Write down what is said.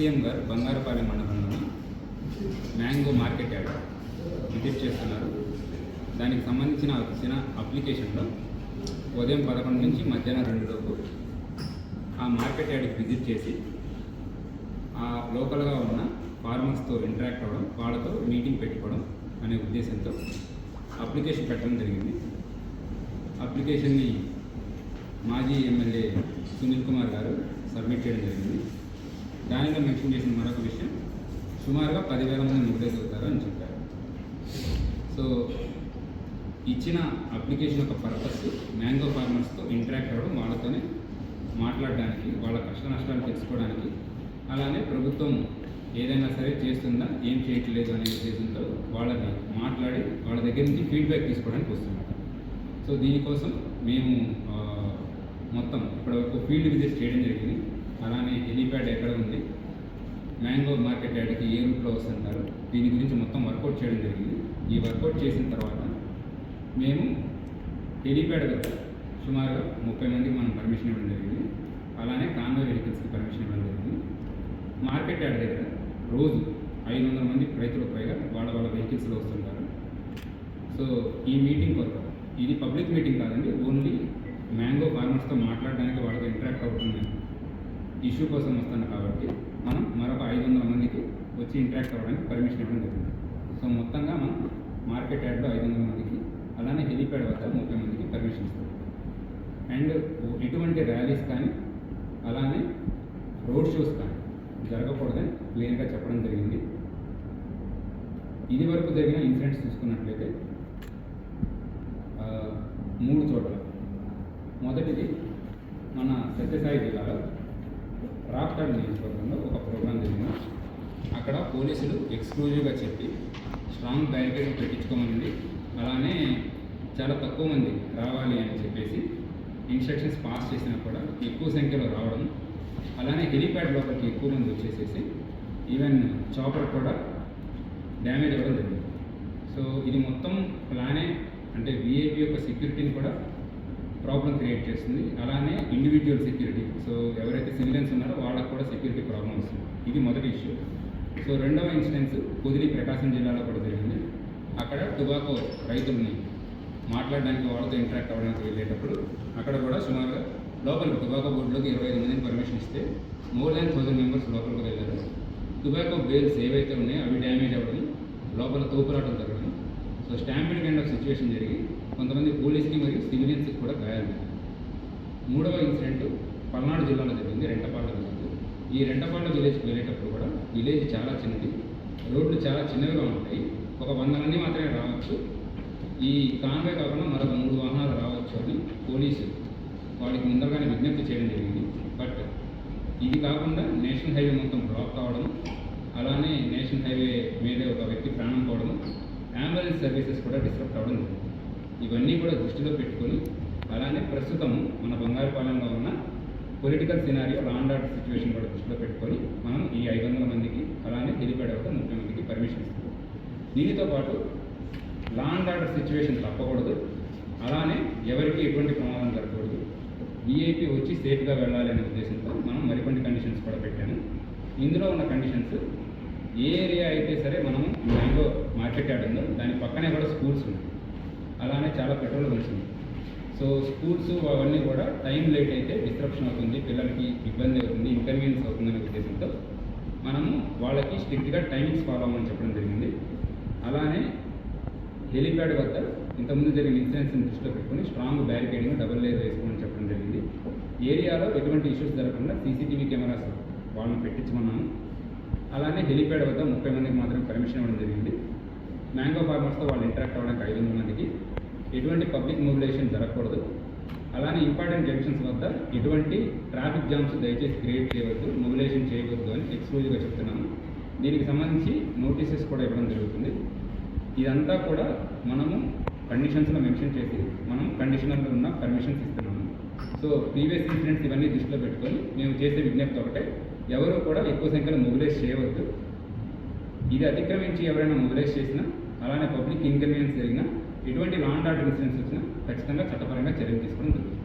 Ex-CM గారు బంగారపాలెం మండలంలోని mango market yard visit చేస్తున్నారు. దానికి సంబంధించిన వచ్చిన అప్లికేషన్లో ఉదయం పదకొండు నుంచి మధ్యాహ్నం రెండు లోపు ఆ మార్కెట్ యార్డ్కి విజిట్ చేసి ఆ లోకల్గా ఉన్న ఫార్మర్స్తో ఇంటరాక్ట్ అవ్వడం వాళ్ళతో మీటింగ్ పెట్టుకోవడం అనే ఉద్దేశంతో అప్లికేషన్ పెట్టడం జరిగింది. అప్లికేషన్ని మాజీ ఎమ్మెల్యే సునీల్ కుమార్ గారు సబ్మిట్ చేయడం జరిగింది. దానిలో మెన్షన్ చేసిన మరొక విషయం సుమారుగా పదివేల మంది మొబైల్స్ అని చెప్పారు. సో ఇచ్చిన అప్లికేషన్ యొక్క పర్పస్ మ్యాంగో ఫార్మర్స్తో ఇంటరాక్ట్ అవ్వడం వాళ్ళతోనే మాట్లాడడానికి వాళ్ళ కష్ట నష్టాలు తెలుసుకోవడానికి అలానే ప్రభుత్వం ఏదైనా సరే చేస్తుందా ఏం చేయట్లేదు అనే ఉద్దేశంతో వాళ్ళని మాట్లాడి వాళ్ళ దగ్గర నుంచి ఫీడ్బ్యాక్ తీసుకోవడానికి వస్తున్నారు. సో దీనికోసం మేము మొత్తం ఇప్పటివరకు ఫీల్డ్ విజిట్ చేయడం జరిగింది. అలానే హెలీప్యాడ్ ఎక్కడ ఉంది? మ్యాంగో మార్కెట్ యార్డ్కి ఏ రూట్లో వస్తుంటారు? దీని గురించి మొత్తం వర్కౌట్ చేయడం జరిగింది. ఈ వర్కౌట్ చేసిన తర్వాత మేము హెలీప్యాడ్ సుమారు సుమారుగా ముప్పై మందికి మనం పర్మిషన్ ఇవ్వడం జరిగింది. అలానే కాన్వే వెహికల్స్కి పర్మిషన్ ఇవ్వడం జరిగింది. మార్కెట్ యార్డ్ దగ్గర రోజు ఐదు వందల మంది రైతులకు పైగా వాళ్ళ వాళ్ళ వెహికల్స్లో వస్తుంటారు. సో ఈ మీటింగ్ కొరకు ఇది పబ్లిక్ మీటింగ్ కాదండి ఓన్లీ మ్యాంగో ఫార్మర్స్తో మాట్లాడడానికి వాళ్ళతో ఇంటరాక్ట్ అవుతుంది. ఇష్యూ కోసం వస్తాను కాబట్టి మనం మరొక ఐదు వందల మందికి వచ్చి ఇంటరాక్ట్ అవ్వడానికి పర్మిషన్ ఇవ్వడం జరిగింది. సో మొత్తంగా మనం మార్కెట్ యార్డ్లో ఐదు వందల మందికి అలానే హెలిప్యాడ్ వద్ద ముప్పై మందికి పర్మిషన్ ఇస్తాం. అండ్ ఎటువంటి ర్యాలీస్ కానీ అలానే రోడ్ షోస్ కానీ జరగకూడదని క్లియర్గా చెప్పడం జరిగింది. ఇది వరకు జరిగిన ఇన్సిడెంట్స్ చూసుకున్నట్లయితే మూడు చోట్ల. మొదటిది మన సత్యసాయి జిల్లాలో రాప్తాడు నియోజకవర్గంలో ఒక ప్రోగ్రాం జరిగింది. అక్కడ పోలీసులు ఎక్స్క్లూజివ్గా చెప్పి స్ట్రాంగ్ బ్యారికేడ్ పెట్టించుకోమని అలానే చాలా తక్కువ మంది రావాలి అని చెప్పేసి ఇన్స్ట్రక్షన్స్ పాస్ చేసినా కూడా ఎక్కువ సంఖ్యలో రావడం అలానే హెలిప్యాడ్ లోపలికి ఎక్కువ మంది వచ్చేసేసి ఈవెన్ చాపర్ కూడా డ్యామేజ్ అవ్వడం జరిగింది. సో ఇది మొత్తం ప్లానే అంటే విఐపి యొక్క సెక్యూరిటీని కూడా ప్రాబ్లం క్రియేట్ చేస్తుంది. అలానే ఇండివిజువల్ సెక్యూరిటీ సో ఎవరైతే సివిలియన్స్ ఉన్నారో వాళ్ళకు కూడా సెక్యూరిటీ ప్రాబ్లం వస్తుంది. ఇది మొదటి ఇష్యూ సో రెండవ ఇన్సిడెన్స్ కుదిరి ప్రకాశం జిల్లాలో కూడా జరిగింది. అక్కడ టుబాకో రైతుల్ని మాట్లాడడానికి వాళ్ళతో ఇంటరాక్ట్ అవ్వడానికి వెళ్ళేటప్పుడు అక్కడ కూడా సుమారుగా లోపలికి టుబాకో బోర్డులోకి ఇరవై ఐదు మందిని పర్మిషన్ ఇస్తే మోర్ దాన్ థౌసండ్ మెంబర్స్ లోపలికి వెళ్ళారు. టుబాకో బేల్స్ ఏవైతే ఉన్నాయో అవి డ్యామేజ్ అవ్వడం లోపల తోపులాటం జరగడం so stampede kind of situation జరిగి కొంతమంది పోలీస్కి మరియు సివిలియన్స్కి కూడా గాయాలయ్యారు మూడవ ఇన్సిడెంట్ పల్నాడు జిల్లాలో జరిగింది రెంటపాళ్ళ విలేజ్. ఈ రెంటపాళ్ళ విలేజ్కి వెళ్ళేటప్పుడు కూడా విలేజ్ చాలా చిన్నది. రోడ్లు చాలా చిన్నవిగా ఉంటాయి. ఒక వంద మంది మాత్రమే రావచ్చు. ఈ కాన్వే కాకుండా మరొక మూడు వాహనాలు రావచ్చు అని పోలీసు వాళ్ళకి ముందరగానే విజ్ఞప్తి చేయడం జరిగింది. బట్ ఇది కాకుండా నేషనల్ హైవే మొత్తం బ్లాక్ కావడం అలానే నేషనల్ హైవే మీదే ఒక వ్యక్తి ప్రాణం పోవడం అంబులెన్స్ సర్వీసెస్ కూడా డిస్టర్బ్ కావడం జరిగింది ఇవన్నీ కూడా దృష్టిలో పెట్టుకొని అలానే ప్రస్తుతం మన బంగారుపాలెంలో ఉన్న political scenario law and order situation కూడా దృష్టిలో పెట్టుకొని మనం ఈ ఐదు వందల మందికి అలానే హెలిప్యాడ్ వద్ద ముప్పై మందికి పర్మిషన్ ఇస్తాం దీనితో పాటు లాండ్ ఆర్డర్ సిచ్యువేషన్ తప్పకూడదు. అలానే ఎవరికి ఎటువంటి ప్రమాదం జరగకూడదు. విఐపి వచ్చి సేఫ్గా వెళ్ళాలనే ఉద్దేశంతో మనం మరికొన్ని కండిషన్స్ కూడా పెట్టాము. ఇందులో ఉన్న కండిషన్స్ ఏ ఏరియా అయితే సరే మనం మ్యాంగో మార్కెట్ యార్డ్ ఉందో దాని పక్కనే కూడా స్కూల్స్ ఉన్నాయి. అలానే చాలా పెట్రోల్ బంక్స్ ఉన్నాయి. సో స్కూల్స్ అవన్నీ కూడా టైం లేట్ అయితే డిస్ట్రప్షన్ అవుతుంది పిల్లలకి ఇబ్బంది అవుతుంది ఇన్కన్వీనియన్స్ అవుతుందనే ఉద్దేశంతో మనము వాళ్ళకి స్ట్రిక్ట్గా టైమింగ్స్ ఫాలో అవ్వమని చెప్పడం జరిగింది. అలానే హెలిప్యాడ్ వద్ద ఇంతకుముందు జరిగిన ఇన్సిడెంట్స్ని దృష్టిలో పెట్టుకొని స్ట్రాంగ్ బ్యారికేడింగ్ డబుల్ లేయర్ వేసుకోమని చెప్పడం జరిగింది. ఏరియాలో ఎటువంటి ఇష్యూస్ జరగకుండా సీసీటీవీ కెమెరాస్ వాళ్ళని పెట్టించమన్నాము. అలానే హెలిప్యాడ్ వద్ద ముప్పై మందికి మాత్రం పర్మిషన్ ఇవ్వడం జరిగింది. మ్యాంగో ఫార్మర్స్తో వాళ్ళు ఇంటరాక్ట్ అవ్వడానికి ఐదు వందల మందికి ఎటువంటి పబ్లిక్ మొబిలైజేషన్ జరగకూడదు. అలానే ఇంపార్టెంట్ జంక్షన్స్ వద్ద ఎటువంటి ట్రాఫిక్ జామ్స్ దయచేసి క్రియేట్ చేయవద్దు మొబిలైజేషన్ చేయవద్దు అని ఎక్స్క్లూజివ్గా చెప్తున్నాము. దీనికి సంబంధించి నోటీసెస్ కూడా ఇవ్వడం జరుగుతుంది. ఇదంతా కూడా మనము కండిషన్స్లో మెన్షన్ చేసి మనం కండిషనల్లో ఉన్న పర్మిషన్స్ ఇస్తున్నాము. సో ప్రీవియస్ ఇన్సిడెంట్స్ ఇవన్నీ దృష్టిలో పెట్టుకొని మేము చేసే విజ్ఞప్తి ఒకటే ఎవరు కూడా ఎక్కువ సంఖ్యలో మొబిలైజ్ చేయవద్దు. ఇది అతిక్రమించి ఎవరైనా మొబిలైజ్ చేసినా అలానే పబ్లిక్ ఇన్కన్వీనియన్స్ జరిగినా ఎటువంటి లాండ్ ఆర్డర్ ఇన్సిడెంట్స్ వచ్చినా ఖచ్చితంగా చట్టపరంగా చర్యలు తీసుకోవడం జరుగుతుంది.